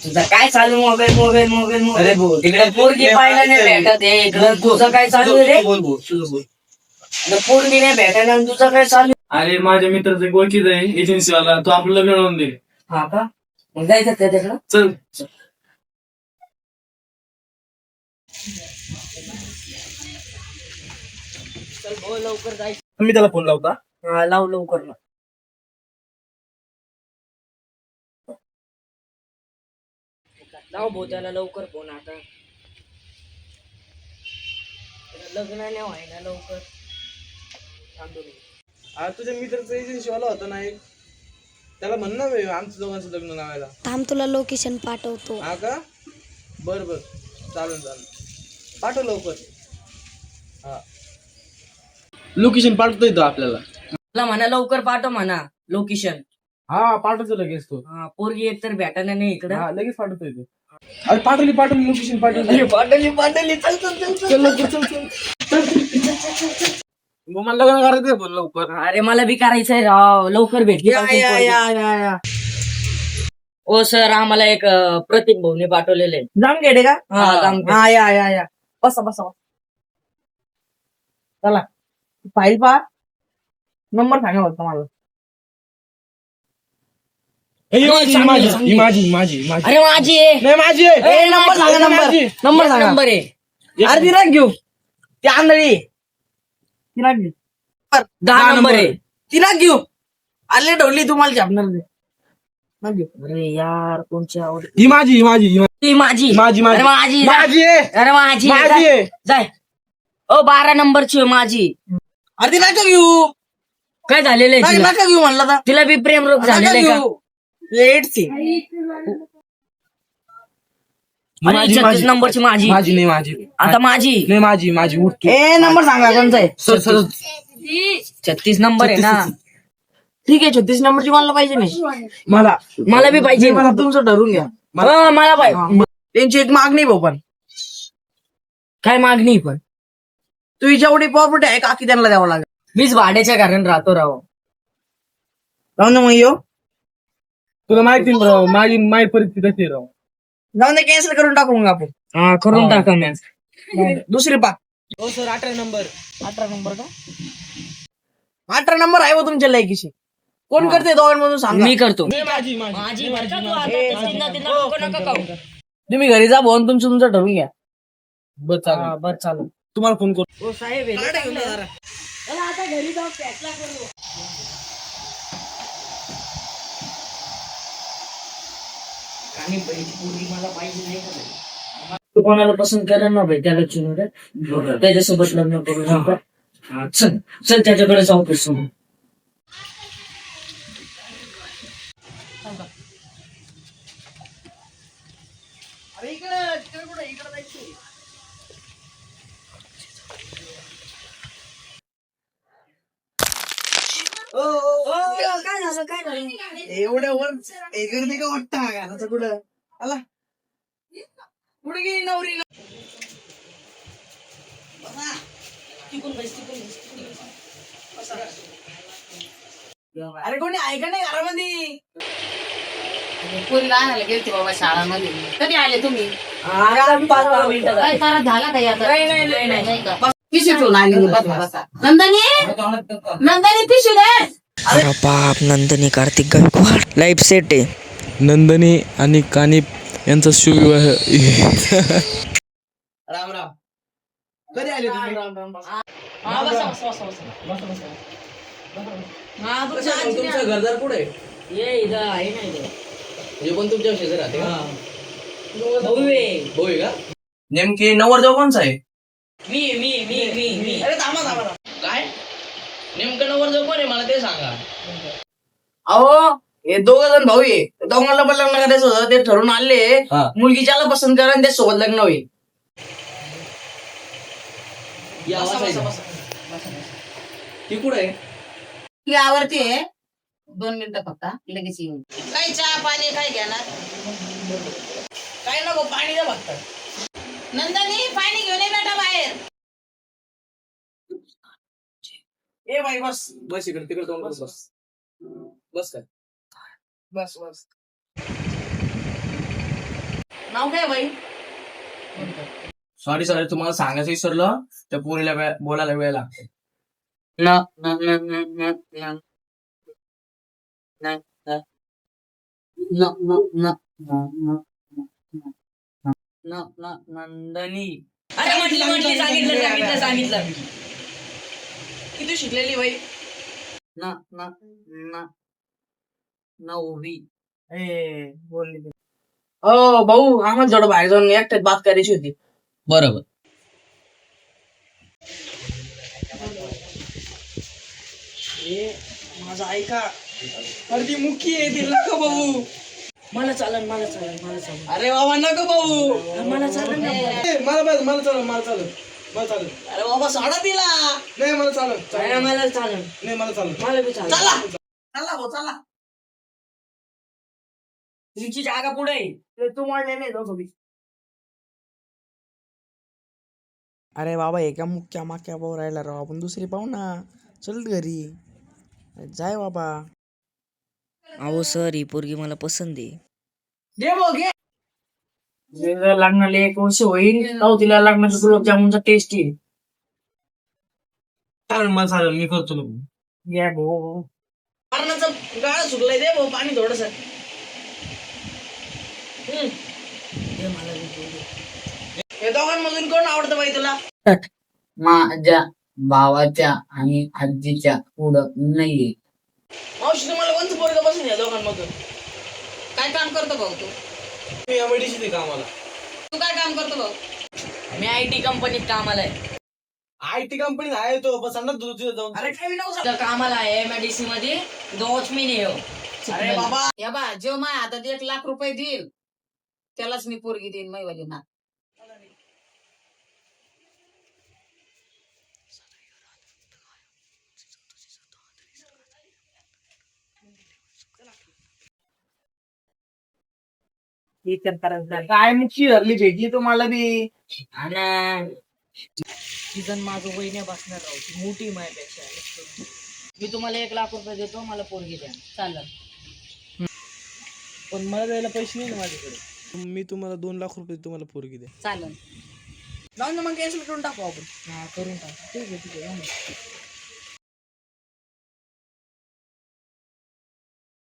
तुझा काय चालू मोबाईल मोबाईल मोबाईल अरे मोबाईल बोल. इकडे पोरगी पाहायला नाही भेटत आहे इकडं तुझं काय चालू आहे रे? बोल बोल. तुझं बोल. इकडं पोरगी नाही भेटायला आणि तुझं काय चालू? अरे माझ्या मित्राचं ओळखीच आहे एजन्सीवाला तो आपलं लग्न लावून दे. हा का? मग जायचं का तिकडं चल. मी त्याला फोन लावता. हा, लाव लवकर ना लाव भाऊ त्याला लवकर फोन आता. त्याला लग्न नाही व्हायना लवकर. थांबतो मी. अरे तुझ्या मित्राचा एजन्सीवाला होता ना एक. त्याला म्हण ना बे, आमचं दोघांचं लग्न लावायला. थांब तुला लोकेशन पाठवतो. हा का? बर बर. चालेल चालेल. पाठव लवकर. हा. लोकेशन पाठवतोय तो आपल्याला. तुला म्हणा लवकर पाठव म्हणा लोकेशन हा पाठवतो लगेच तो. हा पोरगी एक तर भेटायला नाही इकडं. हा लगेच पाठवतोय तो अरे पाठवली पाठवली लोकेशन पाठवली अरे पाठवली पाठवली चल चल चल चल. चल लवकर चल चल. मग मला लग्न करायचंय पण लवकर. अरे मला बी करायचंय राव. लवकर भेटली या पाहिजे या पोरगी. या या या. ओ सर आम्हाला एक प्रतीक भाऊने पाठवलेले आहे. जामखेड आहे का? हा, जामखेड. हा या या या. बसा बसा बसा. चला. फाईल पहा. नंबर सांगा फक्त मला. ही माझी ही माझी ही माझी ही माझी ही माझी. अरे माझी आहे. नाही माझी आहे. ए, नंबर सांगा, ही नंबर. माझी. नंबर नंबर आहे. अरे ती राख घेऊ. ती आंधळी ती राख घेऊ. दहा नंबर आहे. ती राख घेऊ. आले ढवली तुम्हाला छापणार नाही. राख घेऊ. अरे यार कोणची आवड ही माझी ही माझी ही माझी. ती माझी. माझी अरे माझी. माझी जा. माझी आहे. अरे माझी माझी जाय. आहे जाय ओ बारा नंबरची आहे माझी. अरे ती नका घेऊ. काय झालेलं आहे तिला? नका घेऊ म्हणलं तर. तिला बी प्रेम रोग झालेला आहे का? सी अरे छत्तीस नंबरची माझी. माझी नाही माझी. आता माझी. नाही माझी माझी. उठ ए नंबर सांगा कोणता आहे? Sir sir. छत्तीस नंबर आहे ना. ठीक आहे छत्तीस नंबरची मला पाहिजे नाही? मला. मला बी पाहिजे. मला तुमचं ठरवून घ्या. हा, मला पाहिजे. त्यांची एक मागणी भाऊ पण. काय मागणी पण? तुझी जेवढी प्रॉपर्टी आहे काकी त्यांना द्यावं लागेल. मीच भाड्याच्या कारण राहतो राव. जाऊन दे मग येऊ तुला माहिती राव माझी माझी परिस्थिती कशी राव? जाऊन दे कॅन्सल करून टाकू मग आपण. हा करून टाका मॅच. दुसरी पा. हो सर अठरा नंबर. अठरा नंबर का? अठरा नंबर आहे हो तुमच्या लायकीशी कोण करते दोघांमधून सांगा. मी करतो. माझी माझी. तुम्ही घरी जा भाऊन तुमचं तुमचं ठरवून घ्या. बर हा, चालेल बरं चालू तुम्हाला फोन करतो ओ साहेब हे. चला आता घरी जाऊ आणि पहिली पोरगी मला पाहिजे नाही का बाई? तू कोणाला पसंत करेल ना भाई त्याला चुनू रे त्याच्यासोबत लग्न करू नका हा, चल चल त्याच्याकडे जाऊ पेसून एवढ्या वर गर्दी का वाटतं? हा घालायचं कुठं? आला. कुठे गेली नवरी. अरे कोणी ऐका नाही घरामध्ये? पोरीला आणायला गेलते बाबा शाळामध्ये. कधी आले तुम्ही? झाली. काय तारा झाला काही आता? नाही, का? पिशवी ठेवून आली नंदनी? नंदनी पिशवी दे अरे बाप नंदनी कार्तिक गायकवाड. लाईफ सेट आहे. नंदनी आणि कानिप यांचा शिवविवाह राम राम. कधी आले तुम्ही? राम राम बसा, बसा, बसा, बसा. तुमच्या आजीने तुमचं घरदार कुठे ये इथं आहे ना इथं. पण तुमच्या शेजारी राहते का? भाऊ आहे. होय का? नेमकी नवरदेव कोणचा आहे? मी मी मी अरे थांबा थांबा थांबा. काय नेमकं नवरदेव कोण आहे मला ते सांगा. अहो हे दोघ जण भाऊ आहे. दोघांना पण लग्न करायचं होतं ते ठरून आले मुलगी ज्याला पसंत करा आणि त्या सोबत लग्न होईल. ती कुठे? आहे ती आवडते दोन मिनिटं फक्त लगेच येऊन. काय चहा पाणी काय घेणार? काय नको पाणी द्या फक्त. नंदनी पाणी घेऊन ये बेटा बाहेर. ए भाई बस बस इकडे तिकडे जाऊन बस बस बस काय बस बस नाव काय भाई सॉरी सर तुम्हाला सांगायचं विसरलं त्या पोरीला बोलायला वेळ लागते नंदनी सांगितलं सांगितलं सांगितलं किती शिकलेली बाई? न न न नववी. ए बोलली ओ भाऊ आम्हाला जोड बाहेर जाऊन एकट्यात बात करायची होती. बरोबर. माझा ऐका. अरे ती मुखी आहे ती नको भाऊ. मला चालन मला चालन मला चालन. अरे बाबा नको भाऊ. मला चालन. मला मला चालेल मला चालेल मला चालेल. अरे बाबा सोडा तिला नाही मला चालेल. मला चालन नाही मला चालेल. मला बी चालन चला. चला भाऊ चला. तुमची जागा पुढे आहे. ते तू म्हणले नाही जाऊ अरे बाबा एका मुक्या माक्या पाहू राहिला राव. आपण दुसरी पाहू ना. चल घरी. जाय बाबा. अहो सर ही पोरगी मला पसंत आहे. भाऊ घे. जर लग्नाला एक वर्ष होईल तेव्हा तिला लग्नाचा गुलाबजामुनचा टेस्ट येईल. चालेल मला चालेल मी करतो ना या भाऊ मरणाचं गाळ सुटलंय दे भाऊ पाणी थोडस. हे दोघांमधून कोण आवडतं बाई तुला? माझ्या भावाच्या आणि आजीच्या पुढं नाहीये. मावशी तुम्हाला कोणतं पोरग बसून या दोघांमधून. काय काम करतो भाऊ तू? मी एमआयडीसी कामाला तू काय काम करतो भाऊ? मी आय टी कंपनीत कामाला आहे आय टी कंपनीत आहे तो पण सांगा तुझं तिथं जाऊन. अरे काय नाव तिथं कामाला आहे एमआयडीसी मध्ये वॉचमॅन आहे हो. अरे बाबा. या बा जेव्हा माझ्या हातात एक लाख रुपये देईल. त्यालाच मी पोरगी देईन मैवाली ना काय मुखी धरली भेटली तुम्हाला बी? सीझन माझं वय नाही बसणार राहू ती मोठी आहे. माझ्यापेक्षा मी तुम्हाला एक लाख रुपये देतो मला पोरगी द्या. चालेल. पण मला द्यायला पैसे नाही ना माझ्याकडे. मी तुम्हाला दोन लाख रुपये तुम्हाला पोरगी द्या. चालन जाऊन दे मग कॅन्सल करून टाकू आपण. हा करून टाक. ठीक आहे ठीक आहे.